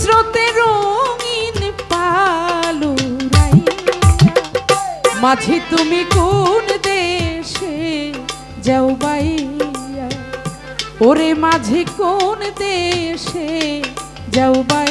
স্রোতে রঙিন পালু মাঝি, তুমি কোন দেশে যাও বাইয়া ওরে মাঝে, কোন দেশে যাও বাইয়া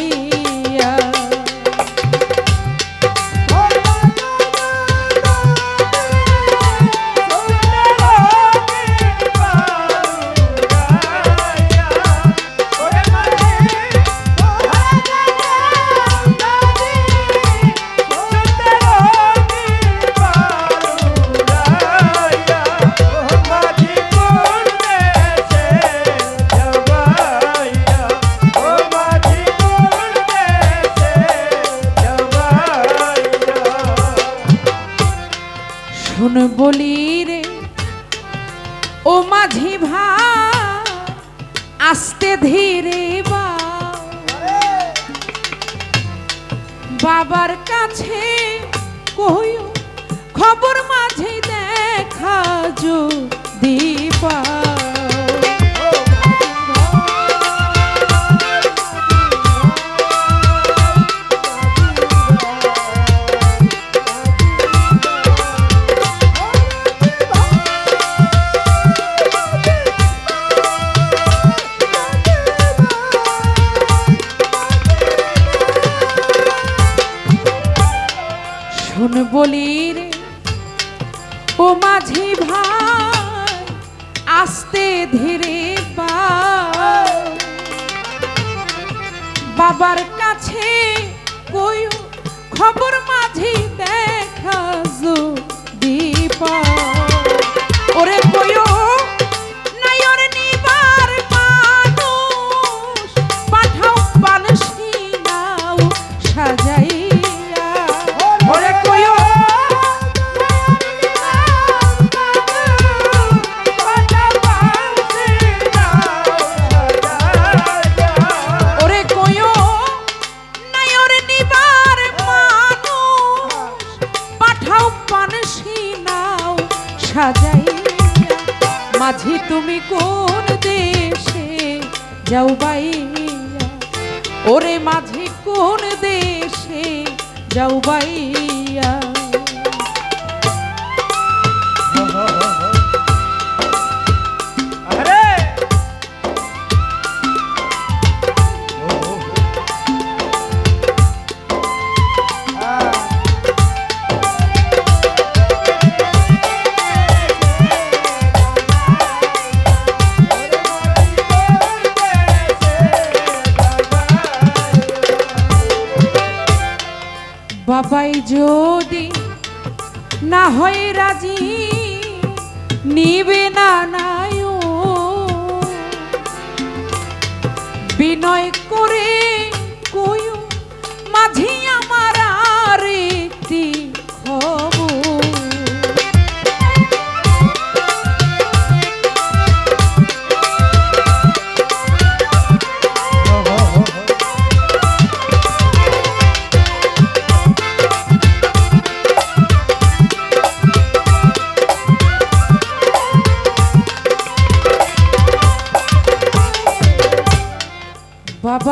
শোন বলি রে, ও মাঝি ভা, আসতে ধীরে বাবার কাছে খবর মাঝে দেখা যদি পাও। শোন বলি রে। ও মাঝি ভাই আস্তে ধীরে বাবার কাছে মাঝি তুমি কোন দেশে? যাও বাইয়া ওরে মাঝি কোন দেশে? যাও বাইয়া বাবাই যদি না হয় রাজি নিবে না নায় বিনয় করে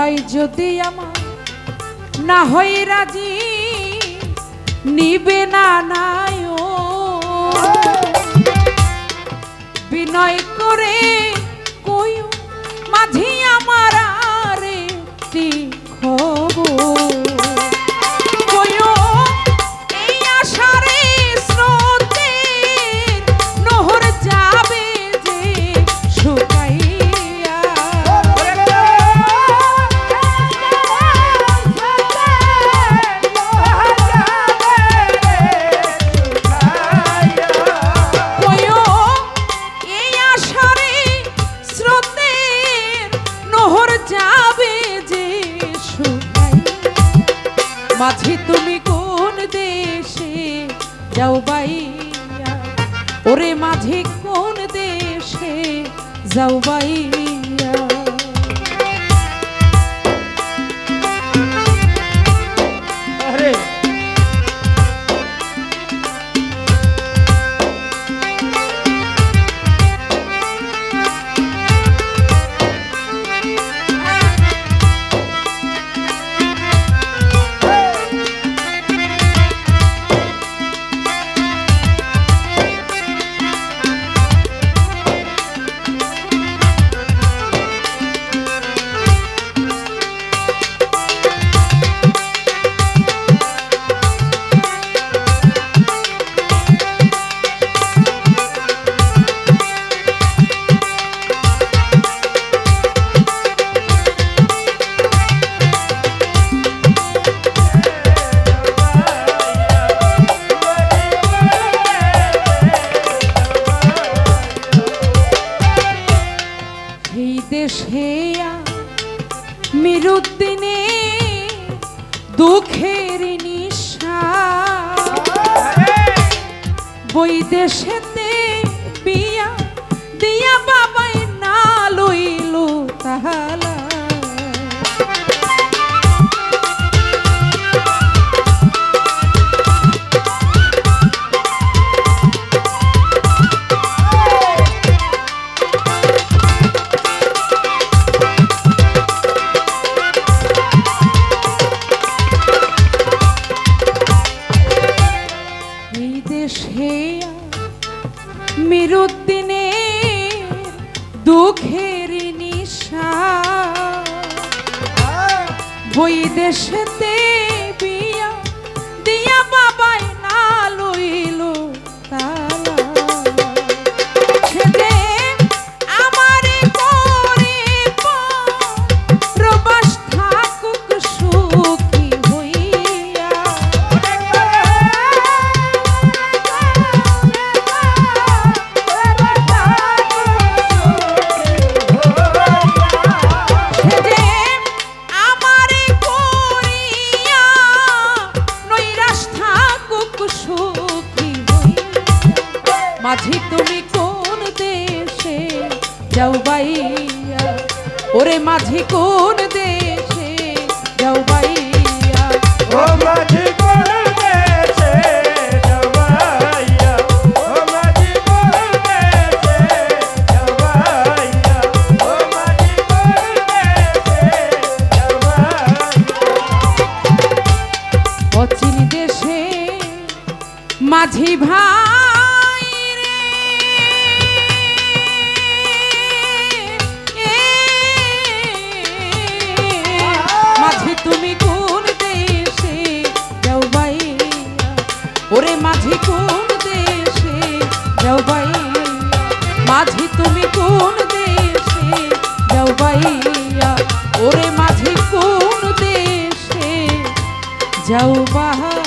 বাবাই যদি আমার না হই রাজি নিবে না নায় বিনয় করে কই মাঝি যাও বাইয়া ওরে মাঝে কোন দেশে? যাও বাইয়া দুঃখের নিশা। বৈদেশেতে বিয়া দিয়া বাবাই না লইল তাহালা মিরুদ্দিনে দুঃখের নিশা। বই দেশেতে যাও বাইয়া ওরে মাঝি কোন দেশে? যাও বাইয়া ও মাঝি কোন মাঝি কোন দেশে? যাও বাইয়া মাঝি তুমি কোন দেশে? যাও বাইয়া ওরে মাঝি কোন দেশে? যাও বাহা